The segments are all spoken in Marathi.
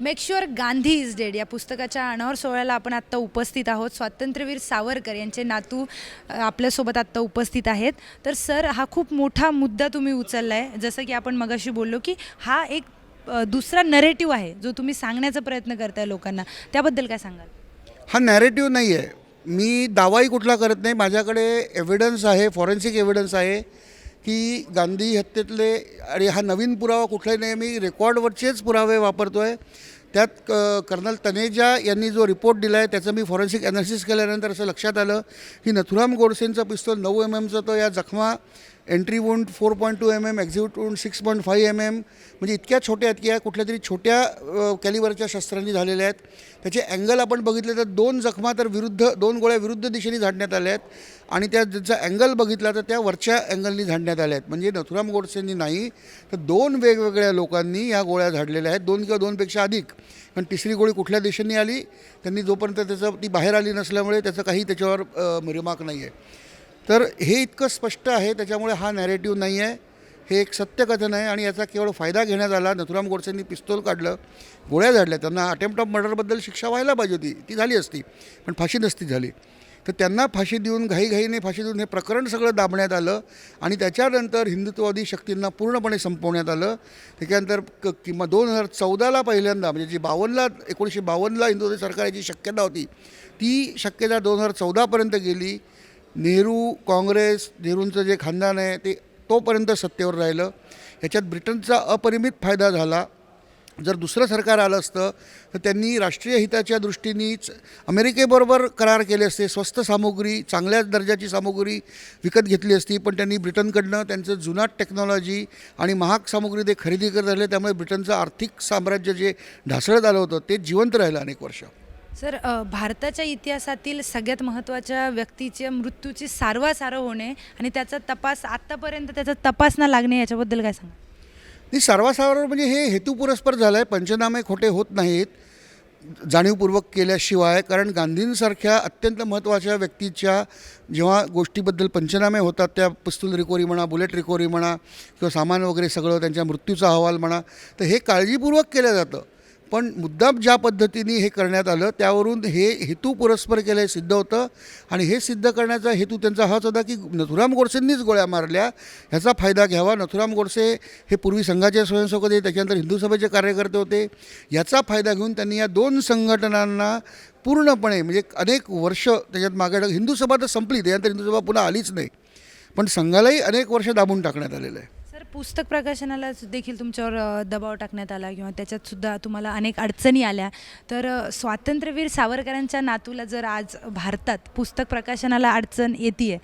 Make sure Gandhi is dead या पुस्तकाच्या अनावर सोहळ्याला आपण आत्ता उपस्थित आहोत. स्वातंत्र्यवीर सावरकर यांचे नातू आपल्यासोबत आत्ता उपस्थित आहेत. तर सर हा खूप मोठा मुद्दा तुम्ही उचलला आहे जसं की आपण मगाशी बोललो की हा एक दुसरा नरेटिव्ह आहे जो तुम्ही सांगण्याचा प्रयत्न करताय लोकांना. त्याबद्दल काय सांगाल? हा नॅरेटिव्ह नाही आहे मी दावाही कुठला करत नाही. माझ्याकडे एव्हिडन्स आहे फॉरेन्सिक एव्हिडन्स आहे. की गांधी हत्येतले आणि हा नवीन पुरावा कुठलाही नाही मी रेकॉर्डवरचेच पुरावे वापरतो आहे त्यात क कर्नल तनेजा यांनी जो रिपोर्ट दिला आहे त्याचं मी फॉरेन्सिक ॲनालिसिस केल्यानंतर असं लक्षात आलं की नथुराम गोडसेंचं पिस्तूल नऊ एम एमचा तो या जखमा entry wound four point two M M exit wound six point five M M म्हणजे इतक्या छोट्या आहेत की या कुठल्या तरी छोट्या अ, कॅलिबरच्या शस्त्रांनी झालेल्या आहेत. त्याचे अँगल आपण बघितले तर दोन जखमा तर विरुद्ध दोन गोळ्या विरुद्ध दिशेने झाडण्यात आल्या आहेत. आणि त्या ज्याचा अँगल बघितला तर त्या वरच्या अँगलनी झाडण्यात आल्या आहेत. म्हणजे नथुराम गोडसेंनी नाही तर दोन वेगवेगळ्या लोकांनी या गोळ्या झाडलेल्या आहेत. दोन किंवा दोनपेक्षा अधिक. पण तिसरी गोळी कुठल्या दिशेने आली त्यांनी जोपर्यंत त्याचं ती बाहेर आली नसल्यामुळे त्याचं काही त्याच्यावर रिमार्क नाही आहे तर हे इतकं स्पष्ट आहे त्याच्यामुळे हा नॅरेटिव्ह नाही आहे. हे एक सत्यकथन आहे आणि याचा केवळ फायदा घेण्यात आला. नथुराम गोडसेंनी पिस्तोल काढलं गोळ्या झाडल्या. त्यांना अटेम्प्ट ऑफ मर्डरबद्दल शिक्षा व्हायला पाहिजे होती. ती झाली असती पण फाशी नसती झाली. तर त्यांना फाशी देऊन घाईघाईने फाशी देऊन हे प्रकरण सगळं दाबण्यात आलं आणि त्याच्यानंतर हिंदुत्ववादी शक्तींना पूर्णपणे संपवण्यात आलं. त्याच्यानंतर क किंवा दोन हजार चौदाला पहिल्यांदा म्हणजे जी बावन्नला एकोणीसशे बावन्नला हिंदुत्व सरकारची शक्यता होती ती शक्यता दोन हजार चौदापर्यंत गेली. नेहरू काँग्रेस नेहरूंचं जे खानदान आहे ते तोपर्यंत सत्तेवर राहिलं. याच्यात ब्रिटनचा अपरिमित फायदा झाला. जर दुसरं सरकार आलं असतं तर त्यांनी राष्ट्रीय हिताच्या दृष्टीनेच अमेरिकेबरोबर करार केले असते. स्वस्त सामुग्री चांगल्या दर्जाची सामुग्री विकत घेतली असती पण त्यांनी ब्रिटनकडनं त्यांचं जुनाट टेक्नॉलॉजी आणि महाग सामुग्री ते खरेदी करत राहिले. त्यामुळे ब्रिटनचं आर्थिक साम्राज्य जे ढासळत आलं होतं ते जिवंत राहिलं अनेक वर्ष. सर भारताच्या इतिहासातील सगळ्यात महत्त्वाच्या व्यक्तीच्या मृत्यूची सारवासारव होणे आणि त्याचा तपास आत्तापर्यंत त्याचा तपास न लागणे याच्याबद्दल काय सांगा? नाही सारवासारव म्हणजे हे हेतुपुरस्पर झालं आहे पंचनामे खोटे होत नाहीत जाणीवपूर्वक केल्याशिवाय कारण गांधींसारख्या अत्यंत महत्त्वाच्या व्यक्तीच्या जेव्हा गोष्टीबद्दल पंचनामे होतात त्या पिस्तूल रिकोरी म्हणा बुलेट रिकोरी म्हणा किंवा सामान वगैरे सगळं त्यांच्या मृत्यूचा अहवाल म्हणा तर हे काळजीपूर्वक केलं जातं. पण मुद्दाम ज्या पद्धतीने हे करण्यात आलं त्यावरून हे हेतू पुरस्पर केलं सिद्ध होतं. आणि हे सिद्ध करण्याचा हेतू त्यांचा हाच होता की नथुराम गोडसेंनीच गोळ्या मारल्या. ह्याचा फायदा घ्यावा. नथुराम गोडसे हे पूर्वी संघाचे स्वयंसेवक होते त्याच्यानंतर हिंदू सभेचे कार्यकर्ते होते. याचा फायदा घेऊन त्यांनी या दोन संघटनांना पूर्णपणे म्हणजे अनेक वर्ष त्याच्यात मागे हिंदू सभा तर संपली त्यानंतर हिंदू सभा पुन्हा आलीच नाही. पण संघालाही अनेक वर्ष दाबून टाकण्यात आलेलं आहे. पुस्तक प्रकाशनाला देखील तुमच्यावर दबाव टाकण्यात आला किंवा त्याच्यात सुद्धा तुम्हाला अनेक अडचणी आल्या. तर स्वातंत्र्यवीर सावरकरांच्या नातूला जर आज भारतात पुस्तक प्रकाशनाला अडचण येते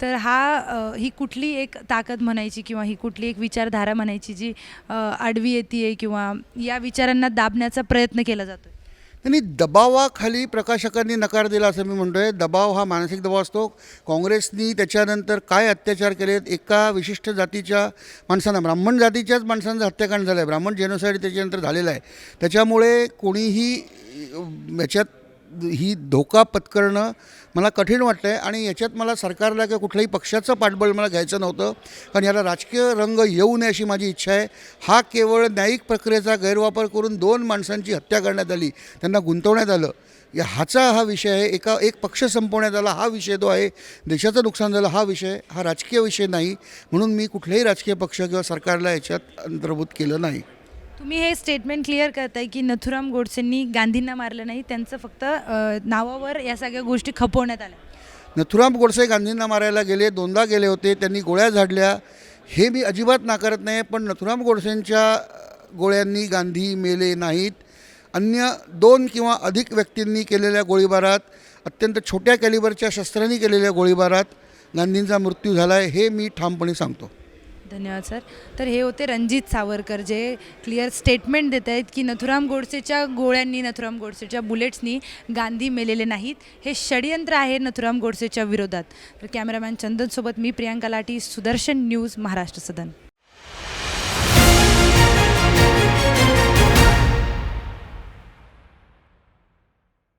तर हा ही कुठली एक ताकद म्हणायची किंवा ही कुठली एक विचारधारा म्हणायची जी आडवी येते किंवा या विचारांना दाबण्याचा प्रयत्न केला जातो त्यांनी दबावाखाली प्रकाशकांनी नकार दिला असं मी म्हणतो आहे दबाव हा मानसिक दबाव असतो. काँग्रेसनी त्याच्यानंतर काय अत्याचार केलेत? एका विशिष्ट जातीच्या माणसांना ब्राह्मण जातीच्याच माणसांचं हत्याकांड झालं आहे ब्राह्मण जेनोसाईड त्याच्यानंतर झालेलं आहे. त्याच्यामुळे कोणीही याच्यात ही धोका पत्करणं मला कठीण वाटतं आहे आणि याच्यात मला सरकारला किंवा कुठल्याही पक्षाचं पाठबळ मला घ्यायचं नव्हतं. कारण याला राजकीय रंग येऊ नये अशी माझी इच्छा आहे. हा केवळ न्यायिक प्रक्रियेचा गैरवापर करून दोन माणसांची हत्या करण्यात आली त्यांना गुंतवण्यात आलं. या हाचा हा विषय आहे. एका एक पक्ष संपवण्यात आला हा विषय जो आहे. देशाचं नुकसान झालं हा विषय हा राजकीय विषय नाही. म्हणून मी कुठल्याही राजकीय पक्ष किंवा सरकारला याच्यात अंतर्भूत केलं नाही. तुम्ही हे स्टेटमेंट क्लिअर करताय की नथुराम गोडसेंनी गांधींना मारलं नाही त्यांचं फक्त अ, नावावर या सगळ्या गोष्टी खपवण्यात आल्या. नथुराम गोडसे गांधींना मारायला गेले दोनदा गेले होते त्यांनी गोळ्या झाडल्या. हे मी अजिबात नाकारत नाही पण नथुराम गोडसेंच्या गोळ्यांनी गांधी मेले नाहीत. अन्य दोन किंवा अधिक व्यक्तींनी केलेल्या गोळीबारात अत्यंत छोट्या कॅलिबरच्या शस्त्रांनी केलेल्या गोळीबारात गांधींचा मृत्यू झाला आहे हे मी ठामपणे सांगतो. धन्यवाद सर. तर हे होते रणजित सावरकर जे क्लिअर स्टेटमेंट देत आहेत की नथुराम गोडसेच्या गोळ्यांनी नथुराम गोडसेच्या बुलेट्सनी गांधी मेलेले नाहीत. हे षडयंत्र आहे नथुराम गोडसेच्या विरोधात. तर कॅमेरामॅन चंदनसोबत मी प्रियांका लाटी सुदर्शन न्यूज महाराष्ट्र सदन.